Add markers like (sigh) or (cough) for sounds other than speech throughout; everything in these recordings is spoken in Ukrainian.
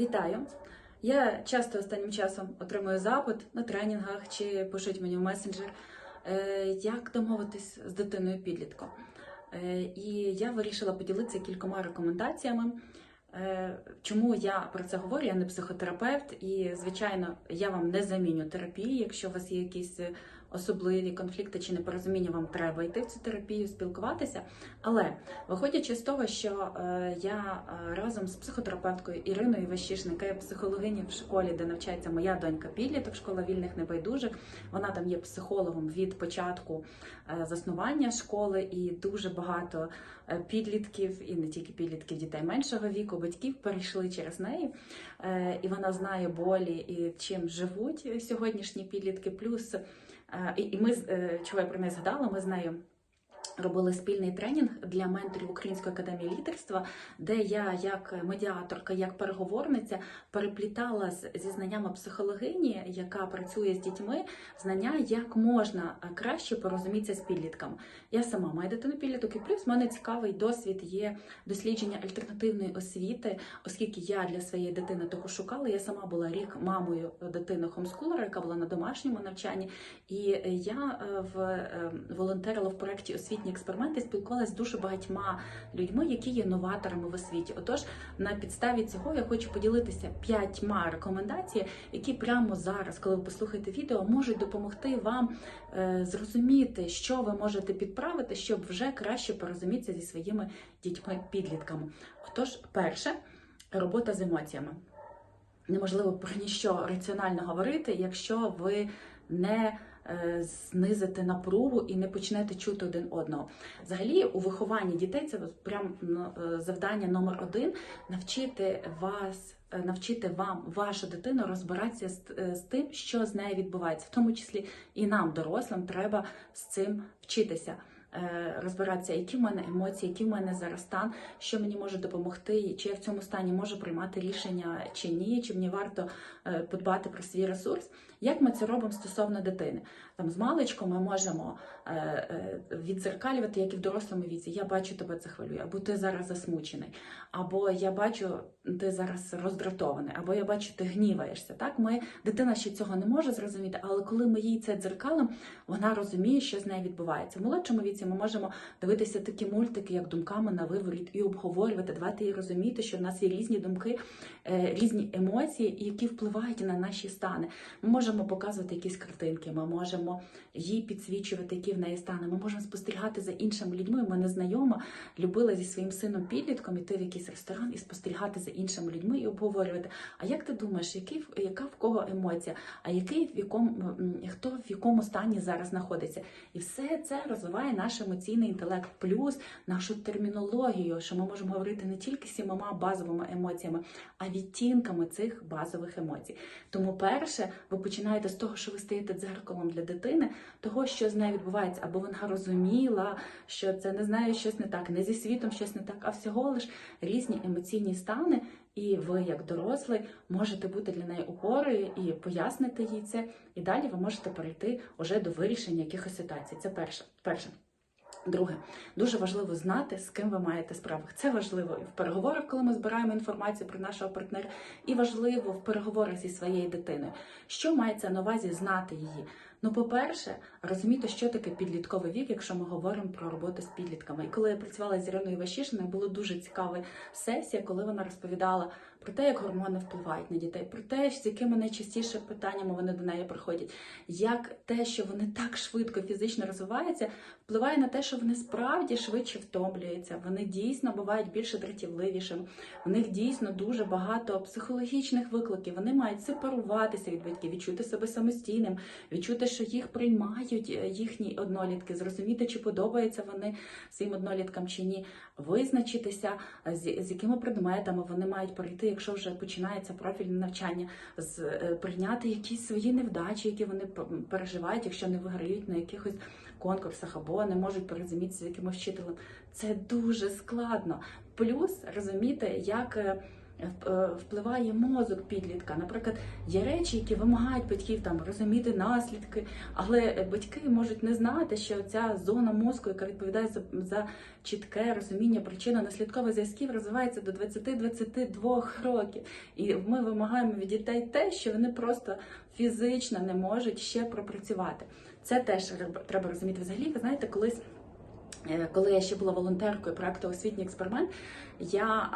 Вітаю! Я часто останнім часом отримую запит на тренінгах чи пишуть мені в месенджер, е, як домовитись з дитиною підлітком. Е, І я вирішила поділитися кількома рекомендаціями. Е, Чому я про це говорю? Я не психотерапевт, і звичайно, я вам не заміню терапії. Якщо у вас є якісь особливі конфлікти чи непорозуміння, вам треба йти в цю терапію, спілкуватися. Але виходячи з того, що е, я е, разом з психотерапевткою Іриною Іващишин, яка є психологиня в школі, де навчається моя донька підліток, школа вільних небайдужих. Вона там є психологом від початку е, заснування школи, і дуже багато підлітків, і не тільки підлітків, дітей меншого віку, батьків перейшли через неї. І вона знає болі і чим живуть сьогоднішні підлітки. Плюс і і ми е, чого я про неї згадала, ми з нею. Робили спільний тренінг для менторів Української академії лідерства, де я, як медіаторка, як переговорниця, переплітала зі знаннями психологині, яка працює з дітьми, знання, як можна е, краще порозумітися з підлітками. Я сама маю дитину підліток, і плюс в мене цікавий досвід є дослідження альтернативної освіти, оскільки я для своєї дитини того шукала. Я сама була рік мамою дитини хомскулера, яка була на домашньому навчанні. І е, я е, в волонтерила в проєкті освітні експерименти, спілкувалася з дуже багатьма людьми, які є новаторами в освіті. Отож, на підставі цього я хочу поділитися п'ятьма рекомендацій, які прямо зараз, коли ви послухаєте відео, можуть допомогти вам е, зрозуміти, що ви можете підправити, щоб вже краще порозумітися зі своїми дітьми-підлітками. Отож, перше робота з емоціями. Неможливо про ніщо раціонально говорити, якщо ви не знизите напругу і не почнете чути один одного. Взагалі, у вихованні дітей це прям е, завдання номер один навчити вас. е, Навчити вам вашу дитину розбиратися з, е, з тим, що з нею відбувається, в тому числі і нам, дорослим, треба з цим вчитися. Е, Розбиратися, які в мене емоції, які в мене зараз стан, що мені може допомогти, чи я в цьому стані можу приймати рішення чи ні, чи мені варто е, подбати про свій ресурс. Як ми це робимо стосовно дитини? Там з маличком ми можемо е, е, відзеркалювати, як і в дорослому віці. Я бачу тебе це хвилює, або ти зараз засмучений, або я бачу, ти зараз роздратований, або я бачу, ти гніваєшся. Так, ми дитина ще цього не може зрозуміти, але коли ми їй це дзеркалимо, вона розуміє, що з нею відбувається. В молодшому віці ми можемо дивитися такі мультики, як думками на виворіт, і обговорювати, давати їй розуміти, що в нас є різні думки, е, різні емоції, які впливають на наші стани. Ми можемо показувати якісь картинки, ми можемо їй підсвічувати, які в неї стани. Ми можемо спостерігати за іншими людьми. У мене знайома любила зі своїм сином підлітком іти в якийсь ресторан і спостерігати за іншими людьми і обговорювати. А як ти думаєш, який яка в кого емоція? А який в якому хто в якому стані зараз знаходиться? І все це розвиває наш емоційний інтелект, плюс нашу термінологію, що ми можемо говорити не тільки сімома базовими емоціями, а відтінками цих базових емоцій. Тому, перше, ви починаєте з того, що ви стаєте дзеркалом для дитини, того, що з нею відбувається, або вона розуміла, що це не знаю, щось не так, не зі світом щось не так, а всього лиш різні емоційні стани. І ви, як дорослий, можете бути для неї опорою і пояснити їй це. І далі ви можете перейти уже до вирішення якихось ситуацій. Це перше. перше. Друге, дуже важливо знати, з ким ви маєте справу. Це важливо і в переговорах, коли ми збираємо інформацію про нашого партнера, і важливо в переговорах зі своєю дитиною. Що мається на увазі знати її? Ну, по-перше, розуміти, що таке підлітковий вік, якщо ми говоримо про роботу з підлітками. І коли я працювала з Іриною Вашішиною, була дуже цікава сесія, коли вона розповідала про те, як гормони впливають на дітей, про те, з якими найчастіше питаннями вони до неї приходять, як те, що вони так швидко фізично розвиваються, впливає на те, що вони справді швидше втомлюються, вони дійсно бувають більше дратівливішими, в них дійсно дуже багато психологічних викликів. Вони мають сепаруватися від батьків, відчути себе самостійним, відчути, що їх приймають е, їхні однолітки, зрозуміти, чи подобаються вони своїм одноліткам чи ні, визначитися, е, з якими предметами вони мають перейти, якщо вже починається профільне навчання, з, е, прийняти якісь свої невдачі, які вони переживають, якщо не виграють на якихось конкурсах або не можуть порозумітися з якимось вчителем. Це дуже складно. Плюс розуміти, як. Е, вп- впливає мозок підлітка. Наприклад, є речі, які вимагають батьків там розуміти наслідки, але е, батьки можуть не знати, що ця зона мозку, яка відповідає за, за чітке розуміння причинно-наслідкових зв'язків, розвивається до 20-22 років. І ми вимагаємо від дітей те, що вони просто фізично не можуть ще пропрацювати. Це теж треба розуміти. Взагалі, ви знаєте, колись. е, Коли я ще була волонтеркою проекту Освітній експеримент, я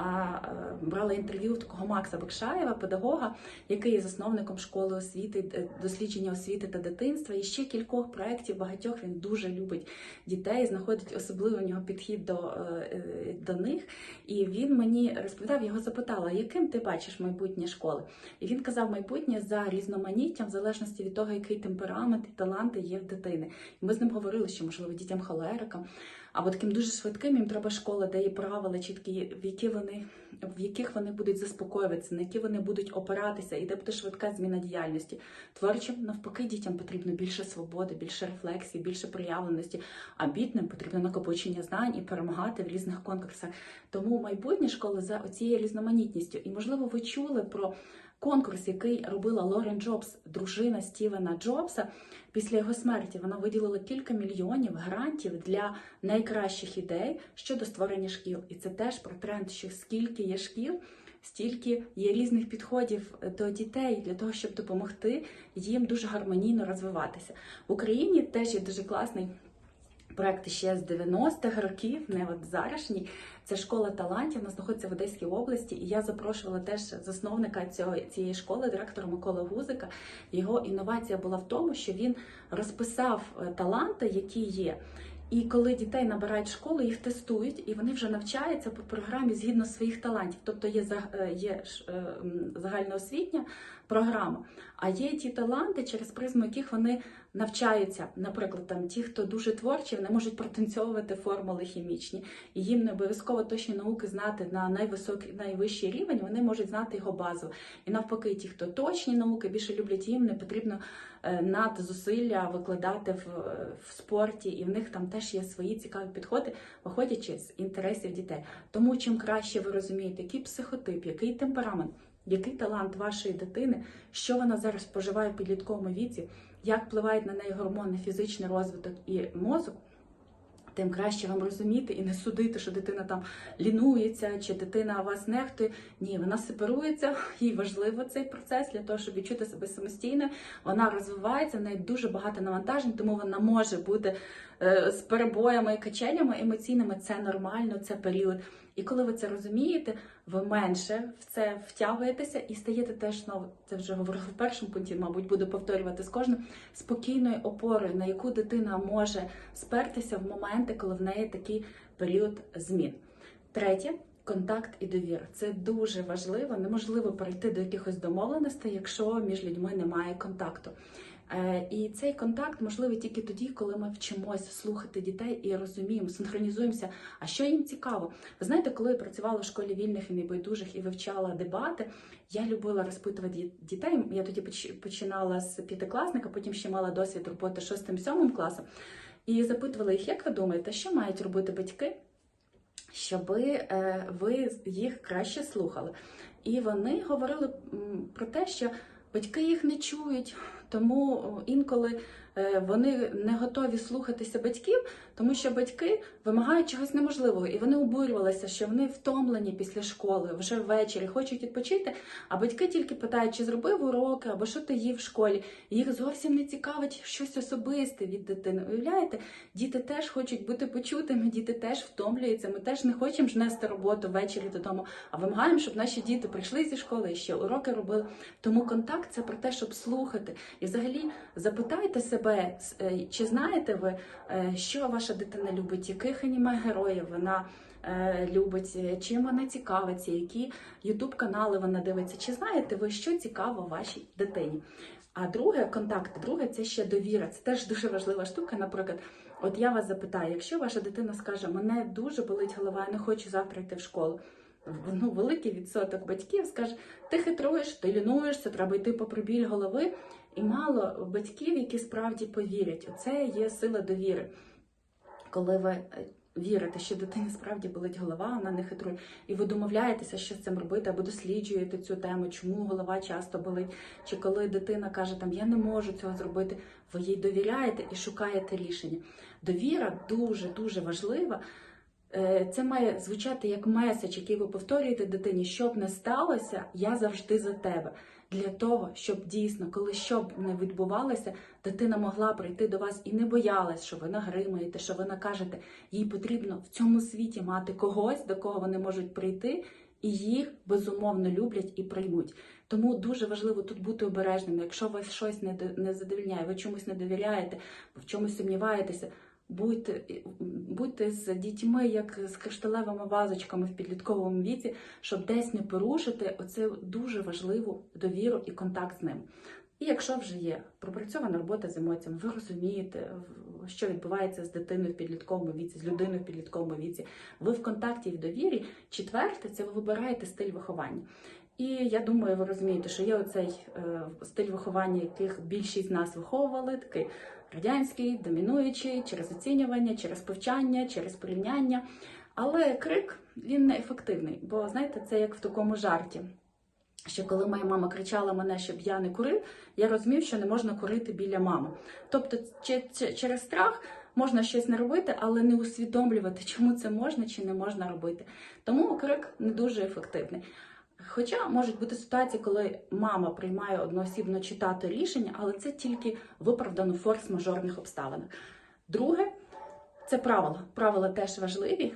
брала інтерв'ю в такого Макса Бекшаєва, педагога, який є засновником школи освіти, е, дослідження освіти та дитинства. І ще кількох проєктів багатьох він дуже любить дітей, знаходить особливий у нього підхід до, е, е, до них. І він мені розповідав, його запитала, яким ти бачиш майбутнє школи? І він казав, майбутнє за різноманіттям, в залежності від того, який темперамент і таланти є в дитини. І ми з ним говорили, що можливо дітям холерикам або таким дуже швидким їм треба школа, де є правила чіткі, в які вони в яких вони будуть заспокоюватися, на які вони будуть опиратися, і де буде швидка зміна діяльності. Творчим навпаки, дітям потрібно більше свободи, більше рефлексії, більше проявленості. А бідним потрібно накопичення знань і перемагати в різних конкурсах. Тому майбутнє школи за оцією різноманітністю. І можливо, ви чули про конкурс, який робила Лорен Джобс, дружина Стівена Джобса. Після його смерті вона виділила кілька мільйонів грантів для найкращих ідей щодо створення шкіл. І це теж про тренд, що скільки є шкіл, стільки є різних підходів до дітей для того, щоб допомогти їм дуже гармонійно розвиватися. В Україні теж є дуже класний. Проект ще з 90-х років, не от зарашній. Це школа талантів, вона знаходиться в Одеській області, і я запрошувала теж засновника цього, цієї школи, директора Миколи Гузика. Його інновація була в тому, що він розписав е, таланти, які є. І коли дітей набирають школу, їх тестують, і вони вже навчаються по програмі згідно своїх талантів. Тобто є, е, є е, загальноосвітня програма, а є ті таланти, через призму яких вони навчаються. Наприклад, там ті, хто дуже творчі, вони можуть протанцьовувати формули хімічні, і їм не обов'язково точні науки знати на найвисокий, найвищий рівень, вони можуть знати його базу. І навпаки, ті, хто точні науки більше люблять, їм не потрібно надзусилля викладати в, е, в спорті, і в них там теж є свої цікаві підходи, виходячи з інтересів дітей. Тому чим краще ви розумієте, який психотип, який темперамент, який талант вашої дитини, що вона зараз споживає в підлітковому віці, як впливають на неї гормони, фізичний розвиток і мозок. Тим краще вам розуміти і не судити, що дитина там лінується, чи дитина вас нехтує. Ні, вона сепарується, їй важливо цей процес для того, щоб відчути себе самостійно. Вона розвивається, в неї дуже багато навантажень, тому вона може бути е, з перебоями і качелями емоційними. Це нормально, це період. І коли ви це розумієте, ви менше в це втягуєтеся і стаєте теж знову, це вже говорила в першому пункті, мабуть, буду повторювати з кожним спокійною опорою, на яку дитина може спертися в моменти, коли в неї такий період змін. Третє. Контакт і довіра це дуже важливо. Неможливо перейти до якихось домовленостей, якщо між людьми немає контакту. Е, І цей контакт можливий тільки тоді, коли ми вчимося слухати дітей і розуміємо, синхронізуємося. А що їм цікаво? Ви знаєте, коли я працювала в школі вільних і небайдужих і вивчала дебати, я любила розпитувати дітей. Я тоді поч- починала з п'ятикласника, потім ще мала досвід роботи шостим-сьомим класом. І запитувала їх, як ви думаєте, що мають робити батьки, щоб ви їх краще слухали? І вони говорили про те, що батьки їх не чують, тому інколи е, вони не готові слухатися батьків, тому що батьки вимагають чогось неможливого, і вони обурювалися, що вони втомлені після школи, вже ввечері хочуть відпочити. А батьки тільки питають, чи зробив уроки, або що ти їв в школі. Їх зовсім не цікавить щось особисте від дитини. Уявляєте, діти теж хочуть бути почутими, діти теж втомлюються. Ми теж не хочемо ж нести роботу ввечері додому, а вимагаємо, щоб наші діти прийшли зі школи і ще уроки робили. Тому контакт це про те, щоб слухати. І взагалі запитайте себе, е, чи знаєте ви, е, що ваша дитина любить, яких аніме героїв вона е, любить, е, чим вона цікавиться, які ютуб канали вона дивиться. Чи знаєте ви, що цікаво вашій дитині? А друге контакт, друге це ще довіра. Це теж дуже важлива штука. Наприклад, от я вас запитаю, якщо ваша дитина скаже, мене дуже болить голова, я не хочу завтра йти в школу. Ну, великий відсоток батьків скаже, ти хитруєш, ти лінуєшся, треба йти по біль голови. І мало батьків, які справді повірять. Оце є сила довіри. Коли ви е, вірите, що дитині справді болить голова, вона не хитрує, і ви домовляєтеся, що з цим робити, або досліджуєте цю тему, чому голова часто болить, чи коли дитина каже, там я не можу цього зробити, ви їй довіряєте і шукаєте рішення. Довіра дуже дуже важлива. Е, Це має звучати як меседж, який ви повторюєте дитині, щоб не сталося, я завжди за тебе. Для того, щоб дійсно, коли що б не відбувалося, дитина могла прийти до вас і не боялась, що ви нагримаєте, що ви накажете. Їй потрібно в цьому світі мати когось, до кого вони можуть прийти, і їх безумовно люблять і приймуть. Тому дуже важливо тут бути обережними. Якщо вас щось не задовільняє, ви чомусь не довіряєте, в чомусь сумніваєтеся. Будьте, будьте з дітьми, як з кришталевими вазочками в підлітковому віці, щоб десь не порушити оцю дуже важливу довіру і контакт з ним. І якщо вже є пропрацьована робота з емоціями, ви розумієте, що відбувається з дитиною в підлітковому віці, з людиною в підлітковому віці, ви в контакті і в довірі. Четверте, це ви вибираєте стиль виховання. І я думаю, ви розумієте, що є оцей е, стиль виховання, яких більшість з нас виховували, такий радянський, домінуючий, через оцінювання, через повчання, через порівняння. Але крик він не ефективний, бо знаєте, це як в такому жарті. Що коли моя мама кричала мене, щоб я не курив, я розумів, що не можна курити біля мами. Тобто, че- че- через страх можна щось не робити, але не усвідомлювати, (laughs) чому це можна чи не можна робити. Тому крик не дуже ефективний. Хоча можуть бути ситуації, коли мама приймає одноосібно читати рішення, але це тільки виправдано форс-мажорних обставинах. Друге, це правила. Правила теж важливі,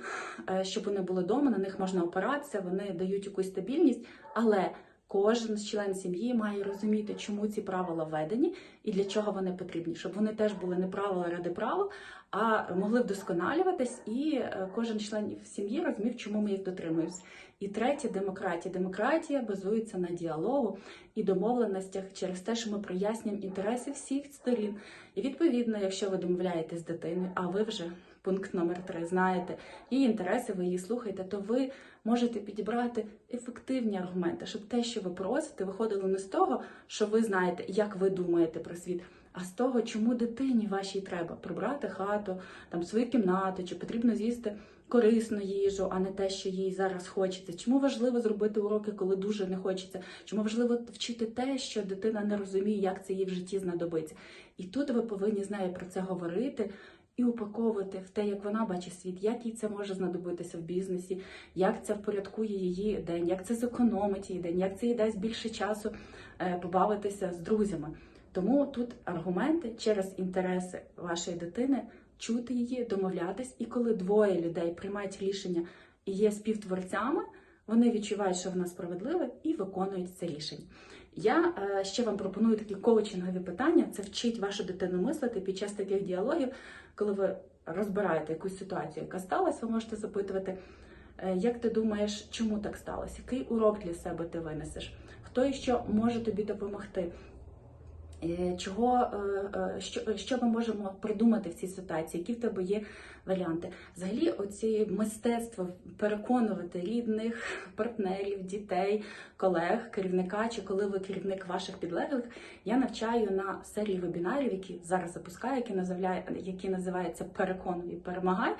е, щоб вони були вдома, на них можна опиратися, вони дають якусь стабільність, але кожен член сім'ї має розуміти, чому ці правила введені і для чого вони потрібні, щоб вони теж були не правила ради правил, а могли вдосконалюватись, і е, кожен член сім'ї розумів, чому ми їх дотримуємося. І третє демократія. Демократія базується на діалогу і домовленостях через те, що ми прояснюємо інтереси всіх сторін. І відповідно, якщо ви домовляєтесь з дитиною, а ви вже пункт номер три знаєте, її інтереси, ви її слухаєте, то ви можете підібрати ефективні аргументи, щоб те, що ви просите, виходило не з того, що ви знаєте, як ви думаєте про світ. А з того, чому дитині вашій треба прибрати хату, там свою кімнату, чи потрібно з'їсти корисну їжу, а не те, що їй зараз хочеться. Чому важливо зробити уроки, коли дуже не хочеться? Чому важливо вчити те, що дитина не розуміє, як це їй в житті знадобиться? І тут ви повинні з нею про це говорити. І упаковувати в те, як вона бачить світ, як їй це може знадобитися в бізнесі, як це впорядкує її день, як це зекономить її день, як це їй дасть більше часу е, побавитися з друзями. Тому тут аргументи через інтереси вашої дитини чути її, домовлятись, і коли двоє людей приймають рішення і є співтворцями, вони відчувають, що вона справедлива, і виконують це рішення. Я е, ще вам пропоную такі коучингові питання: це вчить вашу дитину мислити під час таких діалогів, коли ви розбираєте якусь ситуацію, яка сталася, ви можете запитувати, е, як ти думаєш, чому так сталося? Який урок для себе ти винесеш? Хто і що може тобі допомогти? Е, Чого, е, е, що, що ми можемо придумати в цій ситуації? Які в тебе є варіанти? Взагалі, оці мистецтво переконувати рідних, партнерів, дітей, колег, керівника, чи коли ви керівник ваших підлеглих, я навчаю на серії вебінарів, які зараз запускаю, які називає, які називаються Переконуй перемагай.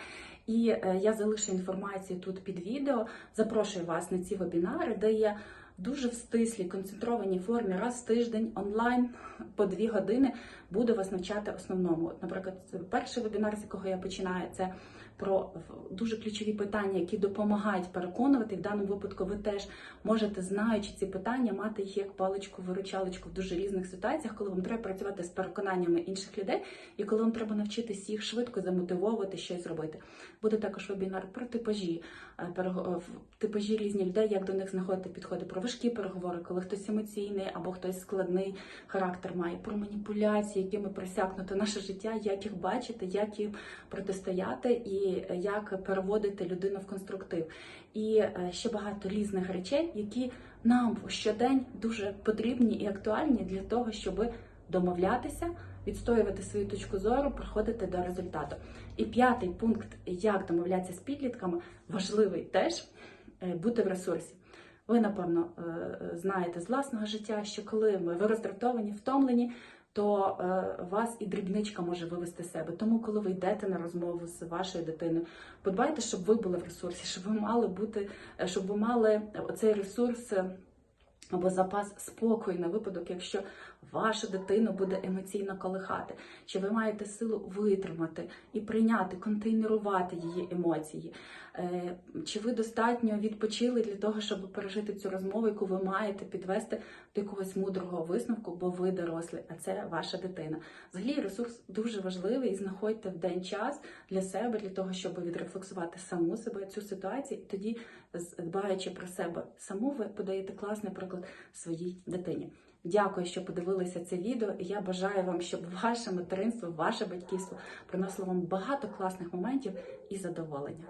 І я залишу інформацію тут під відео. Запрошую вас на ці вебінари, де я дуже в стислій, концентрованій формі раз в тиждень онлайн по дві години буду вас навчати основному. От, наприклад, перший вебінар, з якого я починаю, це про дуже ключові питання, які допомагають переконувати. В даному випадку ви теж можете, знаючи ці питання, мати їх як паличку-виручалочку в дуже різних ситуаціях, коли вам треба працювати з переконаннями інших людей, і коли вам треба навчитись їх швидко замотивовувати щось зробити. Буде також вебінар про типажі, е, перего- типажі різні людей, як до них знаходити підходи про важкі переговори, коли хтось емоційний або хтось складний характер має, про маніпуляції, якими просякнуто наше життя, як їх бачити, як їм протистояти і е, як переводити людину в конструктив. І е, ще багато різних речей, які нам щодень дуже потрібні і актуальні для того, щоб домовлятися, відстоювати свою точку зору, приходити до результату. І п'ятий пункт, як домовлятися з підлітками, важливий теж е, бути в ресурсі. Ви, напевно, знаєте з власного життя, що коли ми ви роздратовані, втомлені, то е, вас і дрібничка може вивести себе. Тому, коли ви йдете на розмову з вашою дитиною, подбайте, щоб ви були в ресурсі, щоб ви мали бути, е, щоб ви мали оцей ресурс. е, Або запас спокою на випадок, якщо вашу дитину буде емоційно колихати, чи ви маєте силу витримати і прийняти, контейнерувати її емоції, Е, чи ви достатньо відпочили для того, щоб пережити цю розмову, яку ви маєте підвести до якогось мудрого висновку, бо ви дорослі, а це ваша дитина. Взагалі ресурс дуже важливий і знаходьте в день час для себе, для того, щоб відрефлексувати саму себе цю ситуацію, і тоді, дбаючи про себе саму, ви подаєте класний приклад своїй дитині. Дякую, що подивилися це відео. Я бажаю вам, щоб ваше материнство, ваше батьківство приносило вам багато класних моментів і задоволення.